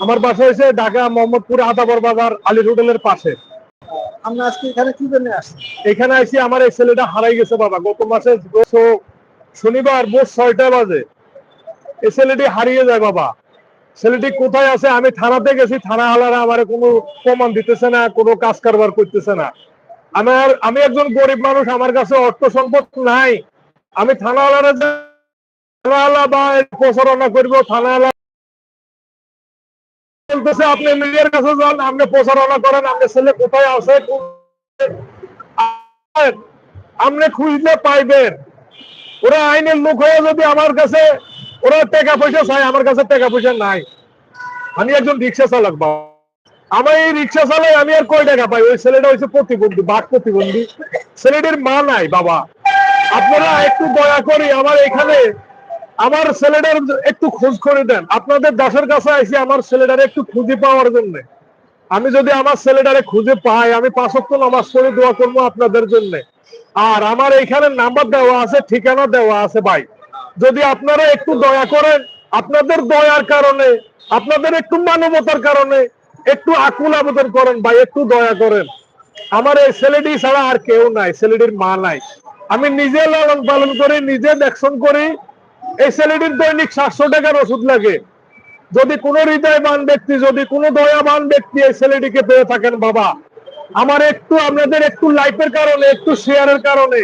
আমার বাসা হয়েছে ঢাকা মোহাম্মদপুর আদাবর বাজার আলী হোটেলের পাশে। আমরা আজকে এখানে কি জন্য আসছি? এখানে আমার এই ছেলেটা হারাই গেছে বাবা। গত মাসে শনিবার ভোর ছয়টা বাজে। এই ছেলেটি হারিয়ে যায় বাবা। ছেলেটি কোথায় আছে? আমি থানাতে গেছি। থানা হালারা আমার কোনো প্রমাণ দিতেছে না কোনো কাজ কারবার করতেছে না। আমার আমি একজন গরিব মানুষ আমার কাছে অর্থ সম্পদ নাই। আমি থানা হালারা থানা হালা বা প্রচারণা করব থানা হালা বলতেছে, আপনি মিডিয়ার কাছে যান, আপনি প্রচারণা করেন আপনার ছেলে কোথায় আছে আপনি খুঁজলে পাইবেন। ওরা আইনের লোক হয়ে যদি আমার কাছে, ওরা টাকা পয়সা চায়, আমার কাছে টাকা পয়সা নাই। আমি একজন রিক্সা চালক, বাবা। আমার এই রিক্সা চালাই আমি আর কয় টাকা পাই? ওই ছেলেটা হচ্ছে প্রতিবন্ধী, বাক প্রতিবন্ধী। ছেলেটির মা নাই, বাবা। আপনারা একটু দয়া করে আমার এখানে আমার ছেলেটার একটু খোঁজ করে দেন। আপনাদের দাসের কাছে আইসি আমার ছেলেটার একটু খুঁজে পাওয়ার জন্য। আমি যদি আমার ছেলেটারে খুঁজে পাই, আমি পাঁচক্য নামাজ পড়ে দোয়া করব আপনাদের জন্য। আর আমার এইখানে নাম্বার দেওয়া আছে, ঠিকানা দেওয়া আছে ভাই। যদি আপনারা একটু দয়া করেন, আপনাদের দয়ার কারণে, আপনাদের একটু মানবতার কারণে, একটু আকুল আবেদন করেন ভাই, একটু দয়া করেন। আমার এই ছেলেটি ছাড়া আর কেউ নাই, ছেলেটির মা নাই। আমি নিজে লালন পালন করি, নিজে দেখশন করি এই ছেলেটির দৈনিক সাতশো টাকার ওষুধ লাগে। যদি কোনো হৃদয়বান ব্যক্তি, যদি কোনো দয়াবান ব্যক্তি এই ছেলেটিকে পেয়ে থাকেন, বাবা, আমার একটু, আপনাদের একটু লাইফের কারণে, একটু শেয়ারের কারণে,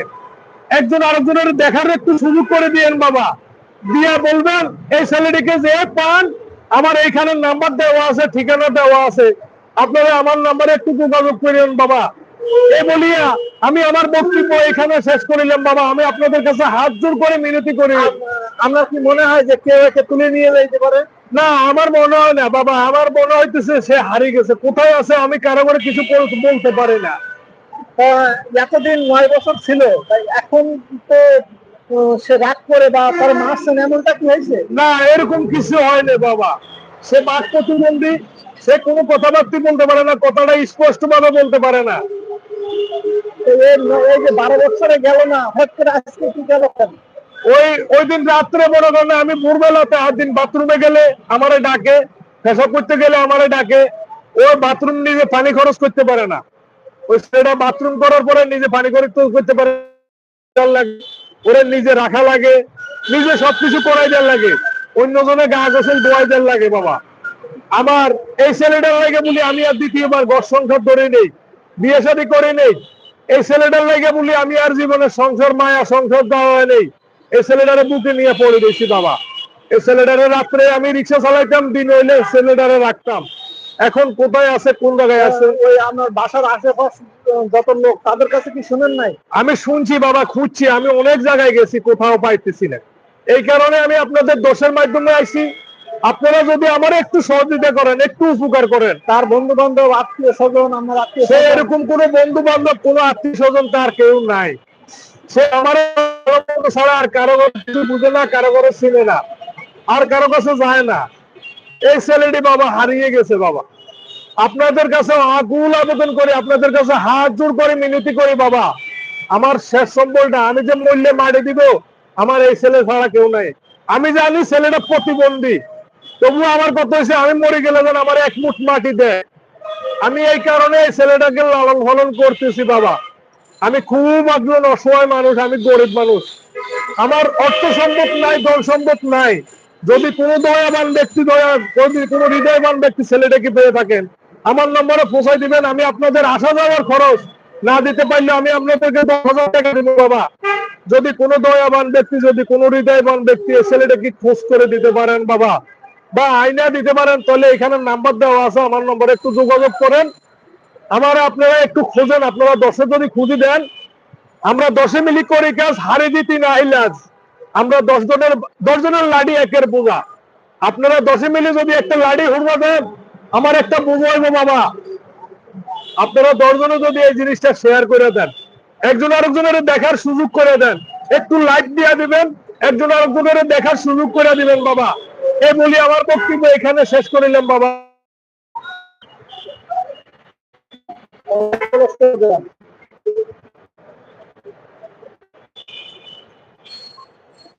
একজন আরেকজনের দেখার একটু সুযোগ করে দিয়েন, বাবা। দিয়া বলবেন, এই ছেলেটিকে যে পান, আমার এইখানে নাম্বার দেওয়া আছে, ঠিকানা দেওয়া আছে। আপনারা আমার নাম্বারে একটু যোগাযোগ করেন বাবা। এই বলিয়া আমি আমার বক্তব্য এখানে শেষ করিলাম, বাবা। আমি আপনাদের কাছে হাত জোর করে মিনতি করি। আমরা কি মনে হয় যে কেউ একে তুলে নিয়ে যাইতে পারে? না, আমার মনে হয় না, বাবা। আমার মনে হইতেছে সে হারিয়ে গেছে। কোথায় আছে আমি কারও করে কিছু বলতে পারি না। এতদিন নয় বছর ছিল, তাই এখন তো সে রাগ করে বা তার মারছেন এমনটা কি হয়েছে? না, এরকম কিছু হয়নি, বাবা। সে বাক প্রতিবন্ধী, সে কোনো কথাবার্তা বলতে পারে না, কথাটা স্পষ্ট ভাবে বলতে পারে না। আমি ভোরবেলাতে আর দিন বাথরুমে গেলে আমারে ডাকে, পেশাব করতে গেলে আমারে ডাকে, ও বাথরুম নিজে পানি খরচ করতে পারে না। ওই ছেলেটা বাথরুম করার পরে নিজে পানি খরচ করতে পারে ওরে নিজে রাখা লাগে, নিজে সবকিছু করাই দেওয়ার লাগে, অন্যজনে গা গোসল দোয়াই লাগে বাবা। আমার এই ছেলেটার লাগে বলি আমি আর দ্বিতীয়বার ঘর সংখ্যা ধরে নেই। বিয়ে শাদী করে নেই। এই ছেলেটার লাগে বলি আমি আর জীবনে সংসার মায়া সংসার দেওয়া নেই। এই ছেলেটারে বুকে নিয়ে পড়ে দিয়েছি বাবা। এই ছেলেটারে রাত্রে আমি রিক্সা চালাইতাম দিন হইলে ছেলেটারে রাখতাম। এখন কোথায় আছে কোন জায়গায় আছে? ওই আমার বাসার আশেপাশে যত লোক তাদের কাছে কি শুনেন নাই? আমি শুনছি বাবা খুঁজছি। আমি অনেক জায়গায় গেছি কোথাও পাইতেছি না। এই কারণে আমি আপনাদের দোষের মাধ্যমে আইছি। আপনারা যদি আমার একটু সহযোগিতা করেন একটু উপকার করেন তার বন্ধু বান্ধব আত্মীয় স্বজন আমার আত্মীয় সে এরকম কোন বন্ধু বান্ধব কোন আত্মীয় স্বজন তার কেউ নাই। সে আমার ছাড়া আর কারও কিছু বুঝে না কারও করে চিনে না আর কারও কাছে যায় না। এই ছেলেটি বাবা হারিয়ে গেছে বাবা। আপনাদের কাছে আকুল আবেদন করি আপনাদের কাছে হাত জোর করে মিনতি করি বাবা। আমার শেষ সম্বলটা আমি যে মূল্যে মারি দিব আমার এই ছেলে ছাড়া কেউ নাই। আমি জানি ছেলেটা প্রতিবন্ধী। তবু আমার কথা হয়েছে আমি মরে গেলে যেন আমার এক মুঠ মাটি দেয় আমি এই কারণে ছেলেটাকে লালন পালন করতেছি, বাবা। আমি খুব একজন অসহায় মানুষ, আমি গরিব মানুষ। আমার অর্থ সম্পদ নাই, ধন সম্পদ নাই। যদি কোনো দয়াবান ব্যক্তি, দয়া, যদি কোনো হৃদয়বান ব্যক্তি ছেলেটাকে পেয়ে থাকেন, আমার নম্বরে পৌঁছাই দিবেন, আমি আপনাদের আসা যাওয়ার খরচ না দিতে পারলে আমি আপনাদেরকে দশ হাজার টাকা দিব, বাবা। যদি কোনো দয়াবান ব্যক্তি, যদি কোনো হৃদয়বান ব্যক্তি ছেলেটাকে খোঁজ করে দিতে পারেন, বাবা। বা আইনা দিতে পারেন, তাহলে এখানে নাম্বার দেওয়া আছে, আমার নম্বরে একটু যোগাযোগ করেন। আমার আপনারা একটু খুঁজেন, আপনারা দশে যদি খুঁজে দেন, আমরা দশে মিলি করি কাজ হারি দিতি না ইলাজ? আমরা দশ জনের দশ জনের লাডি একের বোঝা। আপনারা দশে মিলে যদি একটা লাডি হুড়বা দেন, আমার একটা বোঝা হইব বাবা। আপনারা দশজনে যদি এই জিনিসটা শেয়ার করে দেন, একজন আরেকজনের দেখার সুযোগ করে দেন, একটু লাইক দিয়ে দিবেন, একজন আরেকজনের দেখার সুযোগ করে দিবেন বাবা। এই বলি আমার বক্তব্য এখানে শেষ করিলাম বাবা।